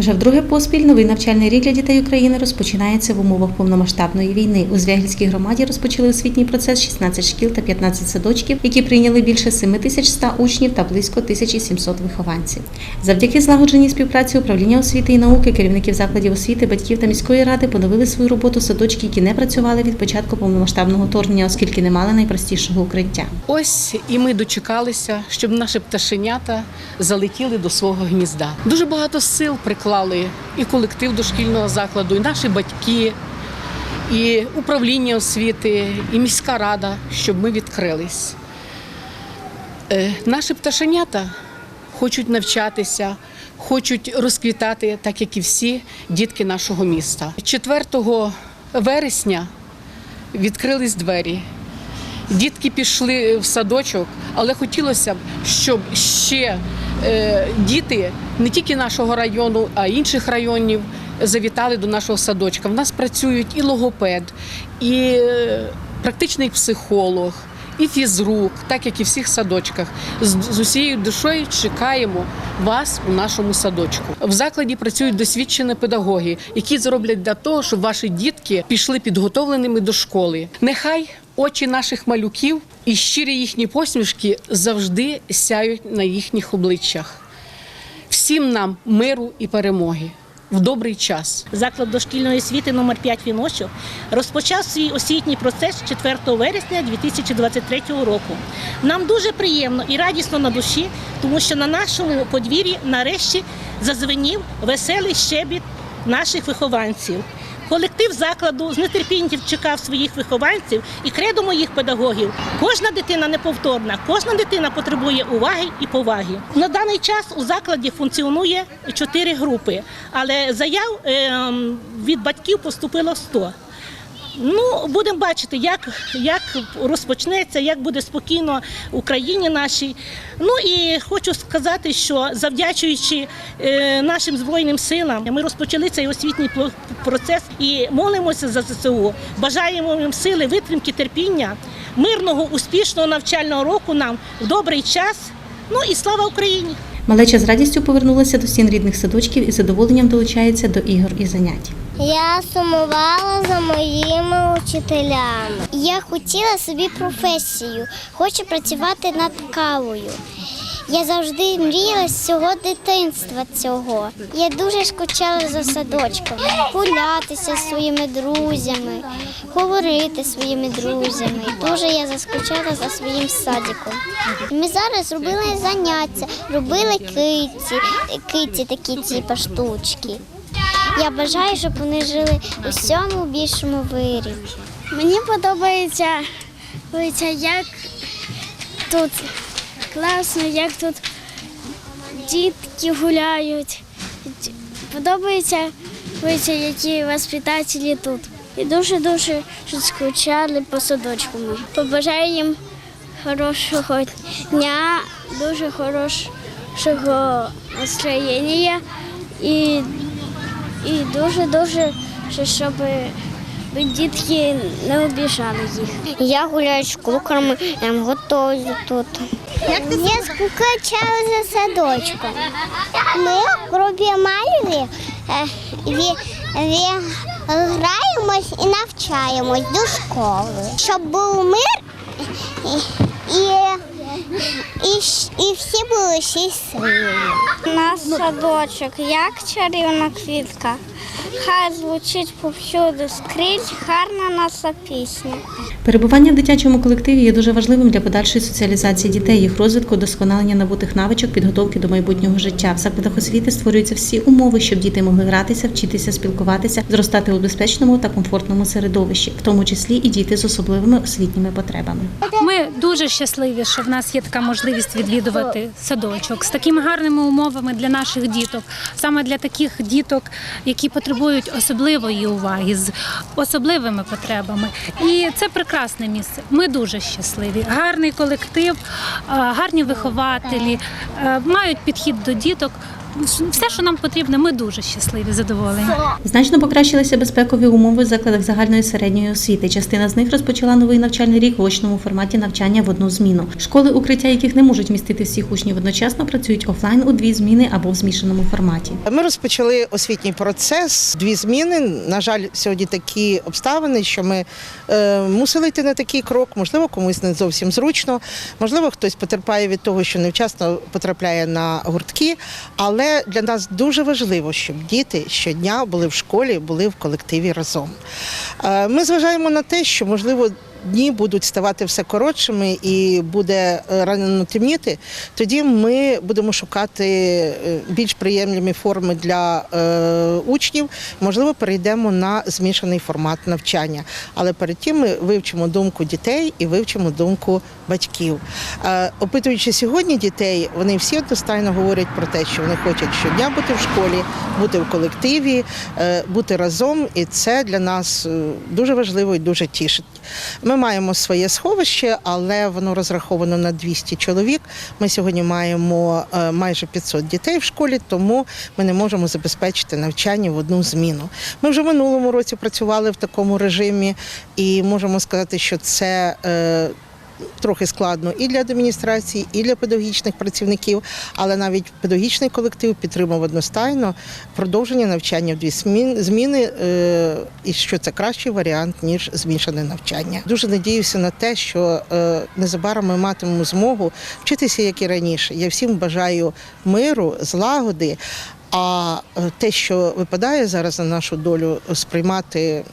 Вже вдруге поспіль новий навчальний рік для дітей України розпочинається в умовах повномасштабної війни. У Звягільській громаді розпочали освітній процес 16 шкіл та 15 садочків, які прийняли більше 7100 учнів та близько 1700 вихованців. Завдяки злагодженій співпраці управління освіти і науки, керівників закладів освіти, батьків та міської ради поновили свою роботу садочки, які не працювали від початку повномасштабного вторгнення, оскільки не мали найпростішого укриття. Ось і ми дочекалися, щоб наші пташенята залетіли до свого гнізда. Дуже багато сил приклали і колектив дошкільного закладу, і наші батьки, і управління освіти, і міська рада, щоб ми відкрились. Е, Наші пташенята хочуть навчатися, хочуть розквітати, так як і всі дітки нашого міста. 4 вересня відкрились двері. Дітки пішли в садочок, але хотілося б, щоб ще діти не тільки нашого району, а й інших районів завітали до нашого садочка. В нас працюють і логопед, і е, практичний психолог, і фізрук, так як і в всіх садочках. З, з усією душою чекаємо вас у нашому садочку. В закладі працюють досвідчені педагоги, які зроблять для того, щоб ваші дітки пішли підготовленими до школи. Нехай очі наших малюків і щирі їхні посмішки завжди сяють на їхніх обличчях. Всім нам миру і перемоги в добрий час. Заклад дошкільної освіти номер 5 Віночок розпочав свій освітній процес 4 вересня 2023 року. Нам дуже приємно і радісно на душі, тому що на нашому подвір'ї нарешті зазвенів веселий щебіт наших вихованців. Колектив закладу з нетерпінням чекав своїх вихованців і кредо моїх педагогів. Кожна дитина неповторна, кожна дитина потребує уваги і поваги. На даний час у закладі функціонує чотири групи, але заяв ем, від батьків поступило 100. Ну, будемо бачити, як, як розпочнеться, як буде спокійно Україні нашій. Ну і хочу сказати, що завдячуючи е, нашим Збройним силам, ми розпочали цей освітній процес і молимося за ЗСУ. Бажаємо їм сили, витримки, терпіння, мирного, успішного навчального року нам в добрий час. Ну і слава Україні! Малеча з радістю повернулася до стін рідних садочків і задоволенням долучається до ігор і занять. Я сумувала за моїми учителями. Я хотіла собі професію, хочу працювати над кавою. Я завжди мріяла з цього дитинства цього. Я дуже скучала за садочком, гулятися зі своїми друзями, говорити зі своїми друзями. Дуже я заскучала за своїм садиком. Ми зараз робили заняття, робили киці, киці такі ці штучки. Я бажаю, щоб вони жили у всьому більшому вирі. Мені подобається, подобається, як тут класно, як тут дітки гуляють. Подобається, які воспитателі тут. І дуже-дуже скучали по садочку. Побажаю їм хорошого дня, дуже хорошого настроєння і і дуже-дуже, щоб дітки не обіжали їх. Я гуляю з куклами, я готую тут. Я скучала за садочком. Ми групі малюві граємось і навчаємось до школи. Щоб був мир і, і, і, і всі були щасливі. Наш садочок, як чарівна квітка. Хай звучить повсюди скрізь, гарна наша пісня. Перебування в дитячому колективі є дуже важливим для подальшої соціалізації дітей, їх розвитку, досконалення набутих навичок, підготовки до майбутнього життя. В закладах освіти створюються всі умови, щоб діти могли гратися, вчитися, спілкуватися, зростати у безпечному та комфортному середовищі, в тому числі і діти з особливими освітніми потребами. Ми дуже щасливі, що в нас є така можливість відвідувати садочок з такими гарними умовами для наших діток, саме для таких діток, які потребують особливої уваги з особливими потребами. І це прекрасне місце. Ми дуже щасливі. Гарний колектив, гарні вихователі, мають підхід до діток. Все, що нам потрібно, ми дуже щасливі, задоволені. Значно покращилися безпекові умови в закладах загальної середньої освіти. Частина з них розпочала новий навчальний рік в очному форматі навчання в одну зміну. Школи, укриття яких не можуть містити всіх учнів одночасно, працюють офлайн у дві зміни або в змішаному форматі. Ми розпочали освітній процес, дві зміни. На жаль, сьогодні такі обставини, що ми е, мусили йти на такий крок. Можливо, комусь не зовсім зручно, можливо, хтось потерпає від того, що невчасно потрапляє на гуртки. Але для нас дуже важливо, щоб діти щодня були в школі, були в колективі разом. Е, Ми зважаємо на те, що можливо. Дні будуть ставати все коротшими і буде е, рано темніти, тоді ми будемо шукати е, більш приємні форми для е, учнів. Можливо, перейдемо на змішаний формат навчання. Але перед тим ми вивчимо думку дітей і вивчимо думку батьків. Опитуючи сьогодні дітей, вони всі одностайно говорять про те, що вони хочуть щодня бути в школі, бути в колективі, бути разом, і це для нас дуже важливо і дуже тішить. Ми маємо своє сховище, але воно розраховано на 200 чоловік. Ми сьогодні маємо е, майже 500 дітей в школі, тому ми не можемо забезпечити навчання в одну зміну. Ми вже в минулому році працювали в такому режимі, і можемо сказати, що це. Трохи складно і для адміністрації, і для педагогічних працівників, але навіть педагогічний колектив підтримав одностайно продовження навчання в дві зміни, е, і що це кращий варіант ніж змішане навчання. Дуже надіюся на те, що е, незабаром ми матимемо змогу вчитися як і раніше. Я всім бажаю миру, злагоди. А е, те, що випадає зараз на нашу долю, сприймати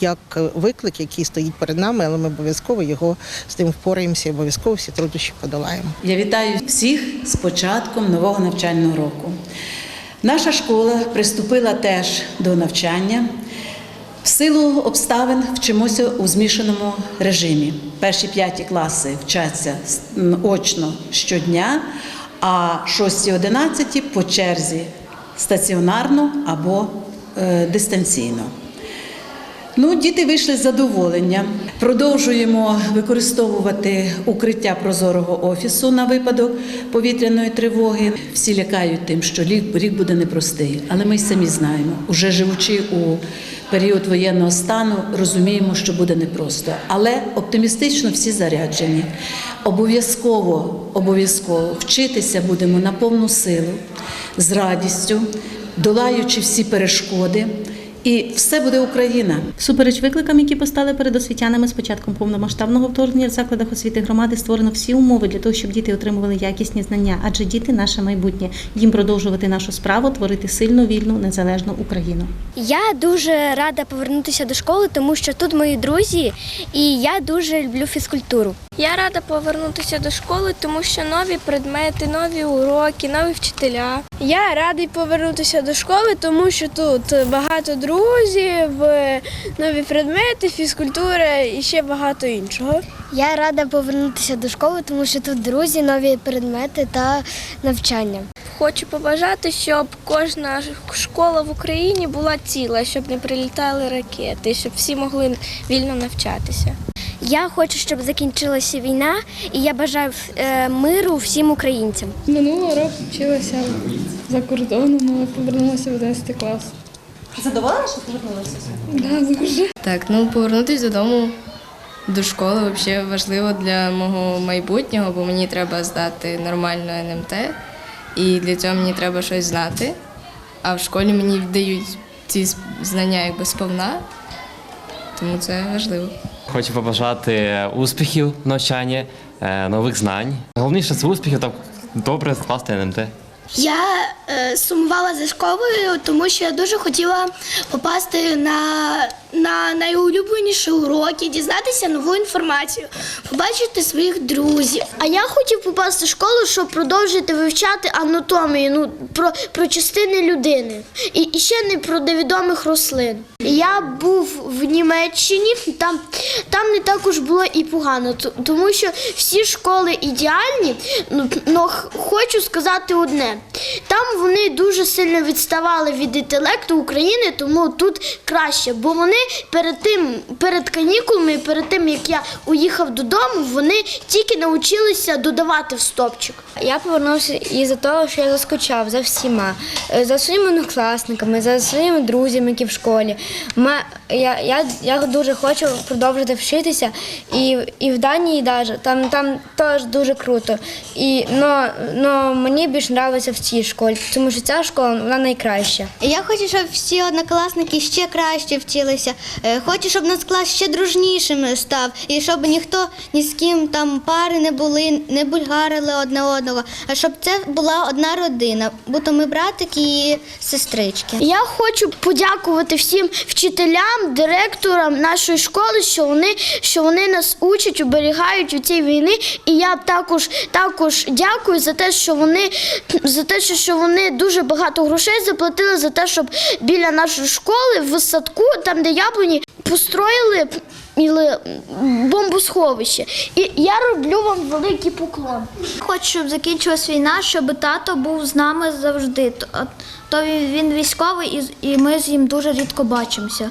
як виклик, який стоїть перед нами, але ми обов'язково його з ним впораємося, обов'язково всі труднощі подолаємо. Я вітаю всіх з початком нового навчального року. Наша школа приступила теж до навчання. В силу обставин вчимося у змішаному режимі. Перші п'яті класи вчаться очно щодня, а шості одинадцяті по черзі стаціонарно або е, дистанційно. Ну, діти вийшли з задоволенням. Продовжуємо використовувати укриття прозорого офісу на випадок повітряної тривоги. Всі лякають тим, що рік, рік буде непростий, але ми й самі знаємо, уже живучи у період воєнного стану, розуміємо, що буде непросто. Але оптимістично всі заряджені. Обов'язково, обов'язково вчитися будемо на повну силу, з радістю, долаючи всі перешкоди. І все буде Україна. Всупереч викликам, які постали перед освітянами з початком повномасштабного вторгнення в закладах освіти громади створено всі умови для того, щоб діти отримували якісні знання, адже діти наше майбутнє. Їм продовжувати нашу справу, творити сильну, вільну, незалежну Україну. Я дуже рада повернутися до школи, тому що тут мої друзі, і я дуже люблю фізкультуру. Я рада повернутися до школи, тому що нові предмети, нові уроки, нові вчителя. Я радий повернутися до школи, тому що тут багато друзів, нові предмети, фізкультура і ще багато іншого. Я рада повернутися до школи, тому що тут друзі, нові предмети та навчання. Хочу побажати, щоб кожна школа в Україні була ціла, щоб не прилітали ракети, щоб всі могли вільно навчатися. Я хочу, щоб закінчилася війна, і я бажаю е, миру всім українцям. Минулого року вчилася за кордоном, але повернулася в 11 клас. Задоволена, що повернулася? Да, дуже. Так, ну повернутися додому до школи взагалі важливо для мого майбутнього, бо мені треба здати нормально НМТ, і для цього мені треба щось знати. А в школі мені дають ці знання якби сповна, тому це важливо. Хочу побажати успіхів в навчанні, е, нових знань. Головніше це успіхів та добре скласти НМТ. Я е, сумувала за школою, тому що я дуже хотіла попасти на, на найулюбленіші уроки, дізнатися нову інформацію, побачити своїх друзів. А я хотів попасти в школу, щоб продовжити вивчати анатомію, ну про, про частини людини. І, і ще не про невідомих рослин. Я був в Німеччині, там, там не також було і погано, тому що всі школи ідеальні. Ну, хочу сказати одне: там вони дуже сильно відставали від інтелекту України, тому тут краще. Бо вони перед тим, перед канікулами, перед тим як я уїхав додому, вони тільки навчилися додавати в стопчик. Я повернувся із-за того, що я заскучав за всіма, е, за своїми однокласниками, за своїми друзями, які в школі. Ма- Я, я, я дуже хочу продовжити вчитися, і, і в Данії даже, там, там теж дуже круто. І, но, но мені більш подобається в цій школі, тому що ця школа вона найкраща. Я хочу, щоб всі однокласники ще краще вчилися. Е, Хочу, щоб наш клас ще дружнішим став, і щоб ніхто ні з ким там пари не були, не бульгарили одне одного, а щоб це була одна родина, бо то ми братики і сестрички. Я хочу подякувати всім вчителям, директорам нашої школи, що вони, що вони нас учать, оберігають у цій війни. І я також, також дякую за те, що вони за те, що- вони дуже багато грошей заплатили за те, щоб біля нашої школи в садку, там де яблуні, построїли бомбосховище. І я роблю вам великий поклон. Хочу, щоб закінчилась війна, щоб тато був з нами завжди. То, він, військовий і ми з ним дуже рідко бачимося.